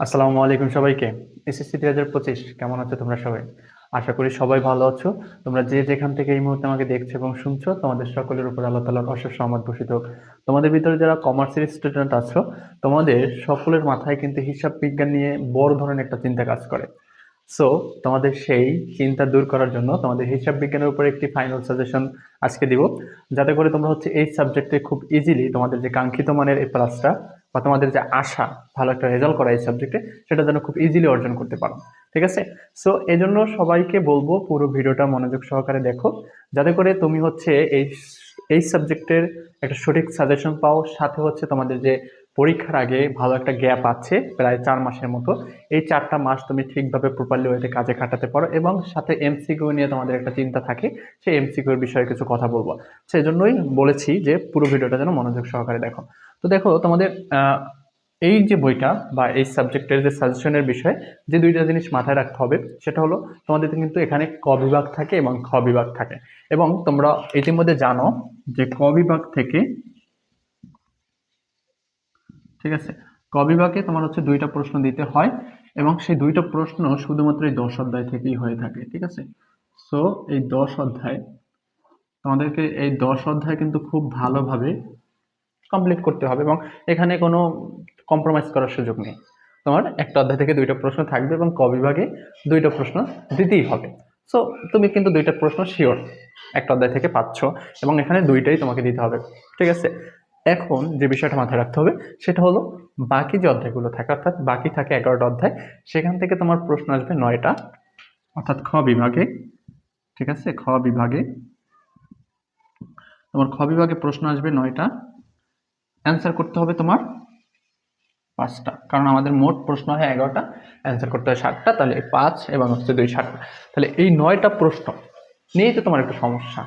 আসসালামু আলাইকুম সবাইকে। এসএসসি দুই হাজার পঁচিশ, কেমন আছো তোমরা সবাই? আশা করি সবাই ভালো আছো। তোমরা যে যেখান থেকে এই মুহূর্তে আমাকে দেখছ এবং শুনছো, তোমাদের সকলের উপর আল্লাহ তালার অশেষ সহমত বসিত হোক তোমাদের ভিতরে যারা কমার্সের স্টুডেন্ট আছো, তোমাদের সকলের মাথায় কিন্তু হিসাব বিজ্ঞান নিয়ে বড় ধরনের একটা চিন্তা কাজ করে। সো তোমাদের সেই চিন্তা দূর করার জন্য তোমাদের হিসাব বিজ্ঞানের উপর একটি ফাইনাল সাজেশন আজকে দিব। যাতে করে তোমরা হচ্ছে এই সাবজেক্টে খুব ইজিলি তোমাদের যে কাঙ্ক্ষিত মানের এই প্লাসটা বা তোমাদের যে আশা, ভালো একটা রেজাল্ট করা এই সাবজেক্টে সেটা যেন খুব ইজিলি অর্জন করতে পারো। ঠিক আছে? সো এই জন্য সবাইকে বলব, পুরো ভিডিওটা মনোযোগ সহকারে দেখো। যাতে করে তুমি হচ্ছে এই এই সাবজেক্টের একটা সঠিক সাজেশন পাও। সাথে হচ্ছে তোমাদের যে পরীক্ষার আগে ভালো একটা গ্যাপ আছে, প্রায় চার মাসের মতো। এই চারটা মাস তুমি ঠিকভাবে প্রপারলি ওয়েতে কাজে কাটাতে পারো এবং সাথে এমসিকিউ নিয়ে তোমাদের একটা চিন্তা থাকে, সেই এমসিকিউর বিষয়ে কিছু কথা বলব। সেই জন্যই বলেছি যে পুরো ভিডিওটা যেন মনোযোগ সহকারে দেখো। তো দেখো, তোমাদের এই যে বইটা বা এই সাবজেক্টের যে সাজেশনের বিষয়ে, যে দুইটা জিনিস মাথায় রাখতে হবে, সেটা হলো তোমাদের কিন্তু এখানে ক বিভাগ থাকে এবং খ বিভাগ থাকে। এবং তোমরা ইতিমধ্যে জানো যে ক বিভাগ থেকে, ঠিক আছে? ক বিভাগে তোমার হচ্ছে দুইটা প্রশ্ন দিতে হয় এবং সেই দুইটা প্রশ্ন শুধুমাত্র এই দশ অধ্যায় থেকেই হয়ে থাকে, ঠিক আছে? সো এই দশ অধ্যায়, তোমাদেরকে এই দশ অধ্যায় কিন্তু খুব ভালোভাবে কমপ্লিট করতে হবে এবং এখানে কোনো কম্প্রোমাইজ করার সুযোগ নেই। তোমার একটা অধ্যায় থেকে দুইটা প্রশ্ন থাকবে এবং ক বিভাগে দুইটা প্রশ্ন দিতেই হবে। সো তুমি কিন্তু দুইটা প্রশ্ন শিওর একটা অধ্যায় থেকে পাচ্ছ এবং এখানে দুইটাই তোমাকে দিতে হবে। ঠিক আছে? এখন যে বিষয়টা মাথায় রাখতে হবে, সেটা হলো বাকি যে অধ্যায়গুলো থাকে, অর্থাৎ বাকি থাকে এগারোটা অধ্যায়, সেখান থেকে তোমার প্রশ্ন আসবে নয়টা, অর্থাৎ খ বিভাগে। ঠিক আছে? খ বিভাগে। তোমার খ বিভাগে প্রশ্ন আসবে নয়টা অ্যান্সার করতে হবে তোমার পাঁচটা। কারণ আমাদের মোট প্রশ্ন হয় এগারোটা। অ্যান্সার করতে হয় ষাটটা তাহলে পাঁচ এবং হচ্ছে দুই ষাটটা তাহলে এই নয়টা প্রশ্ন নিয়েই তো তোমার একটা সমস্যা।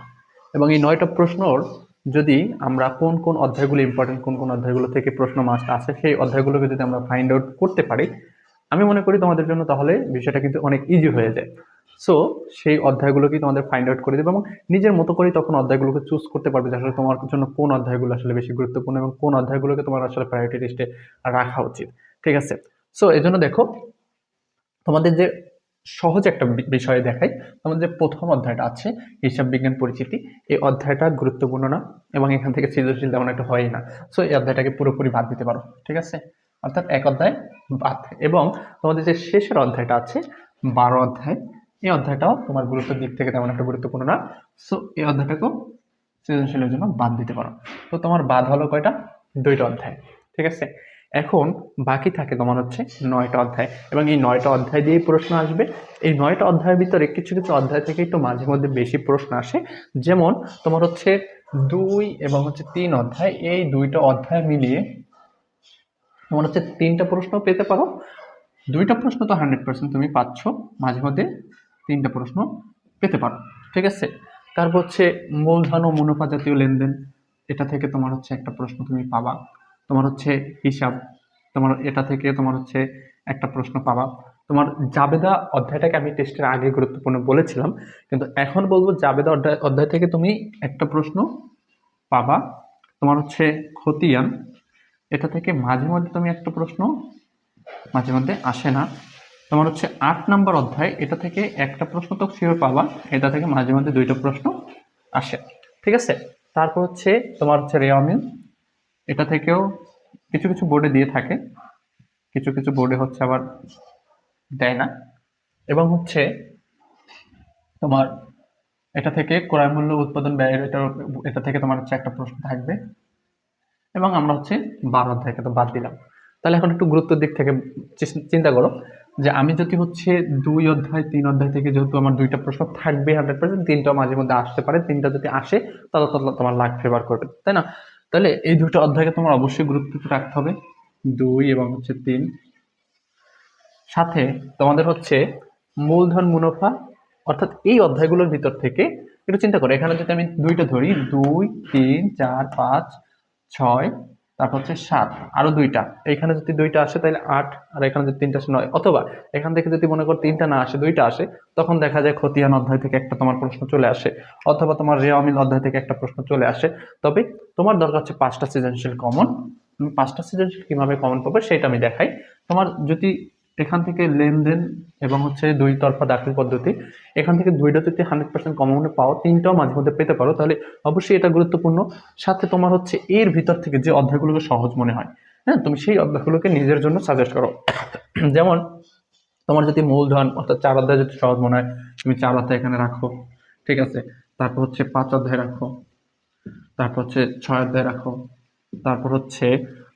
এবং এই নয়টা প্রশ্নর যদি আমরা কোন কোন অধ্যায়গুলো ইম্পর্টেন্ট কোন কোন অধ্যায়গুলো থেকে প্রশ্ন মাস্ট আছে সেই অধ্যায়গুলোকে যদি আমরা ফাইন্ড আউট করতে পারি, আমি মনে করি তোমাদের জন্য তাহলে বিষয়টা কিন্তু অনেক ইজি হয়ে যায়। সো সেই অধ্যায়গুলোকেই তোমাদের ফাইন্ড আউট করে দেবে এবং নিজের মতো করেই তখন অধ্যায়গুলোকে চুজ করতে পারবে যে আসলে তোমার জন্য কোন অধ্যায়গুলো আসলে বেশি গুরুত্বপূর্ণ এবং কোন অধ্যায়গুলোকে তোমার আসলে প্রায়োরিটি লিস্টে রাখা উচিত। ঠিক আছে? সো এই জন্য দেখো, তোমাদের যে সহজ একটা বিষয় দেখাই, তোমাদের যে প্রথম অধ্যায়টা আছে, হিসাব বিজ্ঞান পরিচিতি, এই অধ্যায়টা গুরুত্বপূর্ণ না এবং এখান থেকে সৃজনশীল তেমন একটা হয় না। সো এই অধ্যায়টাকে পুরোপুরি বাদ দিতে পারো, ঠিক আছে? অর্থাৎ এক অধ্যায় বাদ। এবং তোমাদের যে শেষের অধ্যায়টা আছে, বারো অধ্যায় এই অধ্যায়টাও তোমার গুরুত্বের দিক থেকে তেমন একটা গুরুত্বপূর্ণ না। সো এই অধ্যায়টাকেও সৃজনশীলের জন্য বাদ দিতে পারো। তো তোমার বাদ হলো কয়টা? দুইটা অধ্যায়। ঠিক আছে? এখন বাকি থাকে তোমার হচ্ছে নয়টা অধ্যায়। এবং এই নয়টা অধ্যায় দিয়েই প্রশ্ন আসবে। এই নয়টা অধ্যায়ের ভিতরে কিছু কিছু অধ্যায় থেকে একটু মাঝে মধ্যে বেশি প্রশ্ন আসে। যেমন তোমার হচ্ছে দুই এবং হচ্ছে তিন অধ্যায়। এই দুইটা অধ্যায় মিলিয়ে তোমার হচ্ছে তিনটা প্রশ্ন পেতে পারো। দুইটা প্রশ্ন তো হান্ড্রেড পার্সেন্ট তুমি পাচ্ছ মাঝে মধ্যে। তিনটা প্রশ্ন পেতে পারো, ঠিক আছে? তারপর হচ্ছে মূলধন ও মুনাফা জাতীয় লেনদেন, এটা থেকে তোমার হচ্ছে একটা প্রশ্ন তুমি পাবা। তোমার হচ্ছে হিসাব, তোমার এটা থেকে তোমার হচ্ছে একটা প্রশ্ন পাবা। তোমার জাবেদা অধ্যায়টাকে আমি টেস্টের আগে গুরুত্বপূর্ণ বলেছিলাম, কিন্তু এখন বলব জাবেদা অধ্যায় অধ্যায় থেকে তুমি একটা প্রশ্ন পাবা। তোমার হচ্ছে খতিয়ান, এটা থেকে মাঝে মধ্যে তুমি একটা প্রশ্ন, মাঝে মধ্যে আসে না। তোমার হচ্ছে আট নম্বর অধ্যায়, এটা থেকে একটা প্রশ্ন তো শিওর পাবা, এটা থেকে মাঝে মধ্যে দুইটা প্রশ্ন আসে, ঠিক আছে? তারপর হচ্ছে তোমার হচ্ছে রেয়ামিন এটা থেকেও কিছু কিছু বোর্ডে দিয়ে থাকে, কিছু কিছু বোর্ডে হচ্ছে আবার দেয় না, এবং হচ্ছে তোমার এটা থেকে ক্রয় মূল্য উৎপাদন ব্যয়ের এটা এটা থেকে তোমার হচ্ছে একটা প্রশ্ন থাকবে, এবং আমরা হচ্ছে বারো অধ্যায়কে তো বাদ দিলাম। তাহলে এখন একটু গুরুত্বের দিক থেকে চিন্তা করো। যে আমি যদি হচ্ছে দুই অধ্যায়, তিন অধ্যায় থেকে যেহেতু আমার দুইটা প্রশ্ন থাকবে হান্ড্রেড পার্সেন্ট তিনটা মাঝে মধ্যে আসতে পারে, তিনটা যদি আসে, তাহলে তো তোমার লাখ ফেভার করবে, তাই না? তাহলে এই দুটো অধ্যায়কে তোমার অবশ্যই গুরুত্ব রাখতে হবে, দুই এবং হচ্ছে তিন। সাথে তোমাদের হচ্ছে মূলধন মুনাফা, অর্থাৎ এই অধ্যায়গুলোর ভিতর থেকে একটু চিন্তা করো, এখানে যদি আমি দুইটা ধরি, দুই, তিন, চার, পাঁচ, ছয় তারপর হচ্ছে সাত আরও দুইটা। এখানে যদি দুইটা আসে, তাহলে আট, আর এখানে যদি তিনটা আসে নয়। অথবা এখান থেকে যদি মনে করো তিনটা না আসে, দুইটা আসে, তখন দেখা যায় খতিয়ান অধ্যায় থেকে একটা তোমার প্রশ্ন চলে আসে, অথবা তোমার রেয়ামিল অধ্যায় থেকে একটা প্রশ্ন চলে আসে। তবে তোমার দরকার হচ্ছে পাঁচটা সৃজনশীল কমন তুমি পাঁচটা সৃজনশীল কীভাবে কমন পাবে, সেটা আমি দেখাই। তোমার যদি এখান থেকে লেনদেন এবং হচ্ছে দুই তরফা দাখিল পদ্ধতি, এখান থেকে দুইটাতে হান্ড্রেড পার্সেন্ট কমনে পাও, তিনটাও মাঝে মধ্যে পেতে পারো, তাহলে অবশ্যই এটা গুরুত্বপূর্ণ। সাথে তোমার হচ্ছে এর ভিতর থেকে যে অধ্যায়গুলোকে সহজ মনে হয় হ্যাঁ তুমি সেই অধ্যায়গুলোকে নিজের জন্য সাজেস্ট করো। যেমন তোমার যদি মূলধন, অর্থাৎ চার অধ্যায় যদি সহজ মনে হয়, তুমি চার অধ্যায় এখানে রাখো, ঠিক আছে? তারপর হচ্ছে পাঁচ অধ্যায় রাখো, তারপর হচ্ছে ছয় অধ্যায় রাখো, তারপর হচ্ছে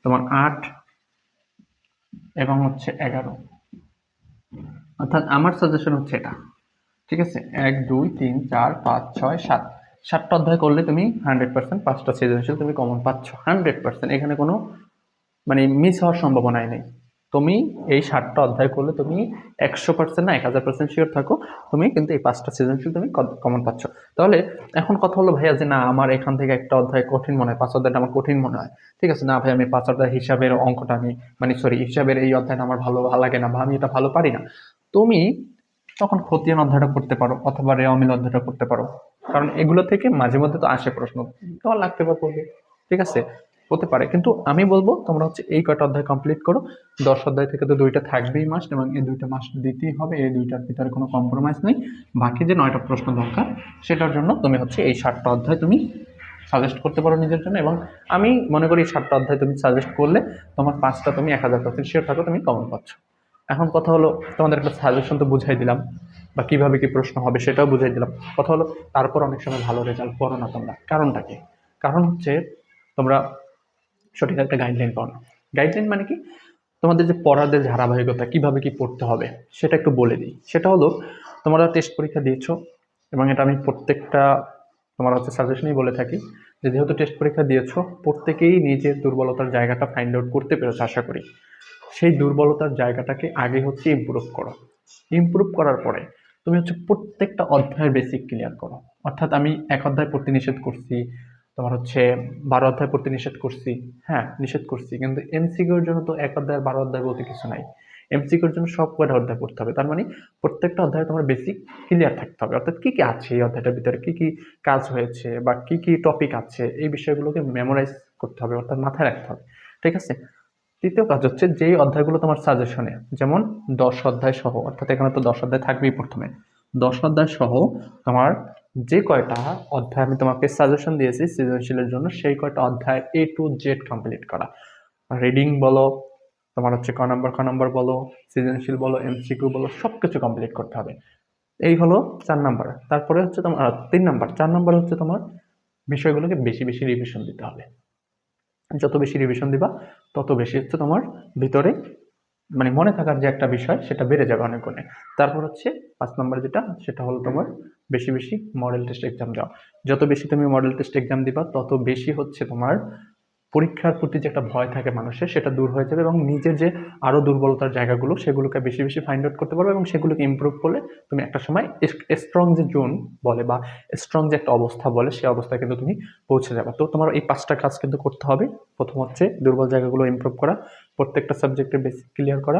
তোমার আট এবং হচ্ছে এগারো। অর্থাৎ আমার সাজেশন হচ্ছে এটা। ঠিক আছে? এক, দুই, তিন, চার, পাঁচ, ছয়, সাত। সাতটা অধ্যায় করলে তুমি হান্ড্রেড পার্সেন্ট পাঁচটা সৃজনশীল তুমি কমন পাচ্ছ। হান্ড্রেড পার্সেন্ট এখানে কোনো মানে মিস হওয়ার সম্ভাবনাই নেই। তুমি এই সাতটা অধ্যায় করলে তুমি একশো পার্সেন্ট না এক হাজার পার্সেন্ট শিওর থাকো। তুমি কিন্তু এই পাঁচটা সৃজনশীল তুমি কমন পাচ্ছ। তাহলে এখন কথা হলো, ভাইয়া, যে না, আমার এখান থেকে একটা অধ্যায় কঠিন মনে হয়, পাঁচ অধ্যায়টা আমার কঠিন মনে হয়। ঠিক আছে, না ভাই আমি পাঁচ অধ্যায় হিসাবের অঙ্কটা আমি মানে সরি হিসাবের এই অধ্যায়টা আমার ভালো ভালো লাগে না বা আমি এটা ভালো পারি না। তুমি তখন খতিয়ান অধ্যায়টা করতে পারো অথবা রে অমিল অধ্যায়টা করতে পারো। কারণ এগুলো থেকে মাঝে মধ্যে তো আসে প্রশ্ন, তোমার লাগতে পারে পড়বে ঠিক আছে? হতে পারে। কিন্তু আমি বলব, তোমরা হচ্ছে এই কয়টা অধ্যায় কমপ্লিট করো। দশ অধ্যায় থেকে তো দুইটা থাকবেই মাস এবং এই দুইটা মাস দিতেই হবে, এই দুইটার ভিতরে কোনো কম্প্রোমাইজ নেই। বাকি যে নয়টা প্রশ্ন দরকার, সেটার জন্য তুমি হচ্ছে এই সাতটা অধ্যায় তুমি সাজেস্ট করতে পারো নিজের জন্য এবং আমি মনে করি সাতটা অধ্যায় তুমি সাজেস্ট করলে তোমার পাঁচটা তুমি এক হাজার পার্সেন্ট শিওর থাকো তুমি কমন পাচ্ছ। এখন কথা হলো, তোমাদের একটা সাজেশন তো বুঝাই দিলাম বা কীভাবে কী প্রশ্ন হবে সেটাও বুঝাই দিলাম। কথা হলো, তারপর অনেক সময় ভালো রেজাল্ট করো না তোমরা। কারণটা কি? কারণ হচ্ছে তোমরা সঠিক একটা গাইডলাইন পাও না গাইডলাইন মানে কি? তোমাদের যে পড়াদের ধারাবাহিকতা, কীভাবে কি পড়তে হবে, সেটা একটু বলে দিই। সেটা হলো, তোমরা টেস্ট পরীক্ষা দিয়েছ, এবং এটা আমি প্রত্যেকটা, তোমার হচ্ছে সাজেশনই বলে থাকি যে যেহেতু টেস্ট পরীক্ষা দিয়েছ, প্রত্যেকেই নিজের দুর্বলতার জায়গাটা ফাইন্ড আউট করতে পেরেছ, আশা করি। সেই দুর্বলতার জায়গাটাকে আগে হচ্ছে ইম্প্রুভ করো। ইম্প্রুভ করার পরে তুমি হচ্ছে প্রত্যেকটা অধ্যায়ের বেসিক ক্লিয়ার করো। অর্থাৎ আমি এক অধ্যায় পড়তে নিষেধ করছি তোমার হচ্ছে বারো অধ্যায় পড়তে নিষেধ করছি। হ্যাঁ নিষেধ করছি। কিন্তু এমসিকিউর জন্য তো এক অধ্যায়, বারো অধ্যায় বলতে কিছু নাই। এমসিকিউর জন্য সব কয়টা অধ্যায় পড়তে হবে? তার মানে প্রত্যেকটা অধ্যায়ে তোমার বেসিক ক্লিয়ার থাকতে হবে। অর্থাৎ কী কী আছে এই অধ্যায়টার ভিতরে? কী কী কাজ হয়েছে বা কী কী টপিক আছে? এই বিষয়গুলোকে মেমোরাইজ করতে হবে, অর্থাৎ মাথায় রাখতে হবে। ঠিক আছে? তৃতীয় কাজ হচ্ছে যেই অধ্যায়গুলো তোমার সাজেশনে যেমন দশ অধ্যায় সহ, অর্থাৎ এখানে তো দশ অধ্যায় থাকবেই প্রথমে। দশ অধ্যায় সহ তোমার যে কয়টা অধ্যায় আমি তোমাকে সাজেশন দিয়েছি সৃজনশীলের জন্য, সেই কয়টা অধ্যায় এ টু জেড কমপ্লিট করা। রিডিং বলো, তোমার হচ্ছে ক নম্বর খ নম্বর বলো, সৃজনশীল বলো এমসিকিউ বলো সব কিছু কমপ্লিট করতে হবে। এই হলো চার নাম্বার তারপরে হচ্ছে তোমার তিন নাম্বার চার নাম্বার হচ্ছে তোমার বিষয়গুলোকে বেশি বেশি রিভিশন দিতে হবে। যত বেশি রিভিশন দিবা, তত বেশি হচ্ছে তোমার ভিতরে মানে মনে থাকার যে একটা বিষয়, সেটা বেড়ে যাবে অনেক গুণে। তারপর হচ্ছে পাঁচ নম্বর যেটা, সেটা হলো তোমার বেশি বেশি মডেল টেস্ট এক্সাম দেওয়া। যত বেশি তুমি মডেল টেস্ট এক্সাম দিবা, তত বেশি হচ্ছে তোমার পরীক্ষার প্রতি যে একটা ভয় থাকে মানুষের, সেটা দূর হয়ে যাবে এবং নিজের যে আরও দুর্বলতার জায়গাগুলো, সেগুলোকে বেশি বেশি ফাইন্ড আউট করতে পারবে এবং সেগুলোকে ইমপ্রুভ করলে তুমি একটা সময় স্ট্রং যে জোন বলে বা স্ট্রং যে একটা অবস্থা বলে সেই অবস্থায় কিন্তু তুমি পৌঁছে যাবে। তো তোমার এই পাঁচটা কাজ কিন্তু করতে হবে। প্রথম হচ্ছে দুর্বল জায়গাগুলো ইমপ্রুভ করা, প্রত্যেকটা সাবজেক্টে বেসিক ক্লিয়ার করা,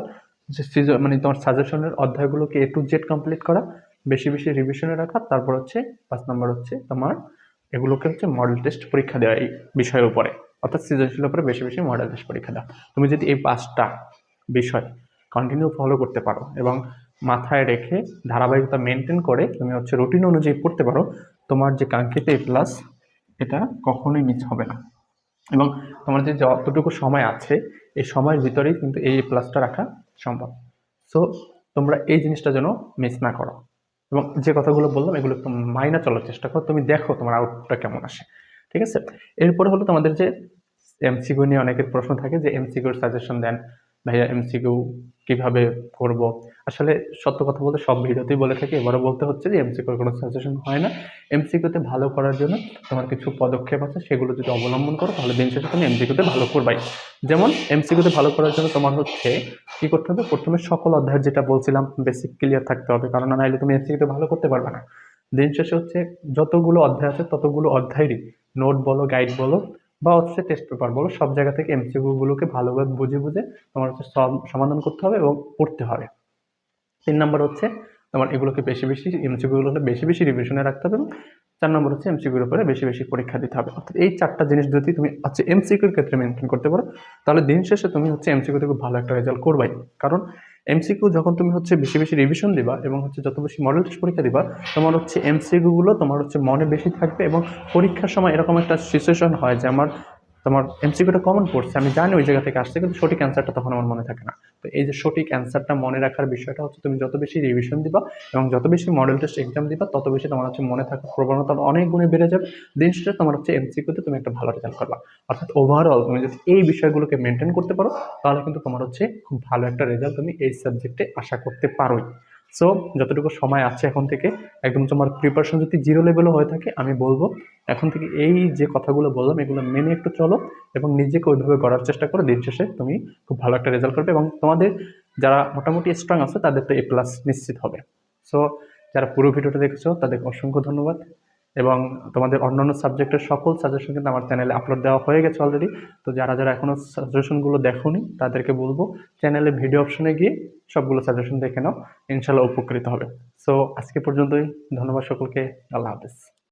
যে মানে তোমার সাজেশনের অধ্যায়গুলোকে এ টু জেড কমপ্লিট করা বেশি বেশি রিভিশনে রাখা, তারপর হচ্ছে পাঁচ নম্বর হচ্ছে তোমার এগুলোকে হচ্ছে মডেল টেস্ট পরীক্ষা দেওয়া এই বিষয়ের উপরে। অর্থাৎ সৃজনশীল উপরে বেশি বেশি মডেল টেস্ট পরীক্ষা দাও তুমি যদি এই পাঁচটা বিষয় কন্টিনিউ ফলো করতে পারো এবং মাথায় রেখে ধারাবাহিকতা মেনটেন করে তুমি হচ্ছে রুটিন অনুযায়ী পড়তে পারো, তোমার যে কাঙ্ক্ষিত এ প্লাস এটা কখনোই মিস হবে না। এবং তোমার যে যতটুকু সময় আছে, এই সময়ের ভিতরেই কিন্তু এই প্লাসটা রাখা সম্ভব। সো তোমরা এই জিনিসটা যেন মিস না করো। এবং যে কথাগুলো বললাম, এগুলো একটু মাইনা চলার চেষ্টা করো। তুমি দেখো তোমার আউটপুটটা কেমন আসে। ঠিক আছে? এরপরে হলো তোমাদের যে এমসিকিউ নিয়ে অনেকের প্রশ্ন থাকে যে এমসিকিউর সাজেশন দেন। ভাইয়া এমসিকিউ কীভাবে করব? আসলে সত্য কথা বলতে সব ভিডিওতেই বলে থাকি, এবারও বলতে হচ্ছে যে এমসিকিউর কোনো সাজেশন হয় না। এমসিকিউতে ভালো করার জন্য তোমার কিছু পদক্ষেপ আছে, সেগুলো যদি অবলম্বন করো, তাহলে দিন শেষে তুমি এমসিকিউতে ভালো করবাই। যেমন এমসিকিউতে ভালো করার জন্য তোমার হচ্ছে কি করতে হবে? প্রথমে সকল অধ্যায়ের যেটা বলছিলাম বেসিক ক্লিয়ার থাকতে হবে, কারণ নাহলে তুমি এমসিকিউতে ভালো করতে পারবে না। দিন শেষে হচ্ছে যতগুলো অধ্যায় আছে, ততগুলো অধ্যায়েরই নোট বলো গাইড বলো বা হচ্ছে টেস্ট পেপার বলো, সব জায়গা থেকে এমসিকিউগুলোকে ভালোভাবে বুঝে বুঝে তোমার হচ্ছে সমাধান করতে হবে এবং পড়তে হবে। তিন নম্বর হচ্ছে তোমার এগুলোকে বেশি বেশি এমসিকিউগুলোকে বেশি বেশি রিভিশনে রাখতে হবে এবং চার নম্বর হচ্ছে এমসিকিউর উপরে বেশি বেশি পরীক্ষা দিতে হবে। অর্থাৎ এই চারটা জিনিস যদি তুমি হচ্ছে এমসিকিউর ক্ষেত্রে মেনটেন করতে পারো, তাহলে দিন শেষে তুমি হচ্ছে এমসিকিউতে খুব ভালো একটা রেজাল্ট করবাই। কারণ এমসিকিউ যখন তুমি হচ্ছে বেশি বেশি রিভিশন দিবা এবং হচ্ছে যত বেশি মডেল টেস্ট পরীক্ষা দিবা, তোমার হচ্ছে এমসিকিউগুলো তোমার হচ্ছে মনে বেশি থাকবে এবং পরীক্ষার সময় এরকম একটা সিচুয়েশন হয় যে আমার তোমার এমসিকিউটা কমন পড়ছে আমি জানি ওই জায়গা থেকে আসছে, কিন্তু সঠিক অ্যান্সারটা তখন আমার মনে থাকে না। তো এই যে সঠিক অ্যান্সারটা মনে রাখার বিষয়টা হচ্ছে তুমি যত বেশি রিভিশন দিবা এবং যত বেশি মডেল টেস্ট এক্সাম দিবা, তত বেশি তোমার হচ্ছে মনে থাকার প্রবণতা অনেক গুণে বেড়ে যাবে। দিন শেষে তোমার হচ্ছে এমসিকিউতে তুমি একটা ভালো রেজাল্ট করবা। অর্থাৎ ওভারঅল তুমি যদি এই বিষয়গুলোকে মেনটেন করতে পারো, তাহলে কিন্তু তোমার হচ্ছে খুব ভালো একটা রেজাল্ট তুমি এই সাবজেক্টে আশা করতে পারোই। সো যতটুকু সময় আছে এখন থেকে, একদম তোমার প্রিপারেশন যদি জিরো লেভেলও হয়ে থাকে, আমি বলব, এখন থেকে এই যে কথাগুলো বললাম, এগুলো মেনে একটু চলো এবং নিজেকে ওইভাবে গড়ার চেষ্টা করো, দিন শেষে তুমি খুব ভালো একটা রেজাল্ট করবে এবং তোমাদের যারা মোটামুটি স্ট্রং আছে, তাদের তো এ প্লাস নিশ্চিত হবে। সো যারা পুরো ভিডিওটা দেখেছ, তাদেরকে অসংখ্য ধন্যবাদ। এবং তোমাদের অন্যান্য সাবজেক্টের সকল সাজেশন কিন্তু আমার চ্যানেলে আপলোড দেওয়া হয়ে গেছে অলরেডি তো যারা যারা এখনও সাজেশনগুলো দেখোনি, তাদেরকে বলব চ্যানেলে ভিডিও অপশনে গিয়ে সবগুলো সাজেশন দেখে নাও। ইনশাল্লাহ উপকৃত হবে। সো আজকে পর্যন্তই। ধন্যবাদ সকলকে। আল্লাহ হাফেজ।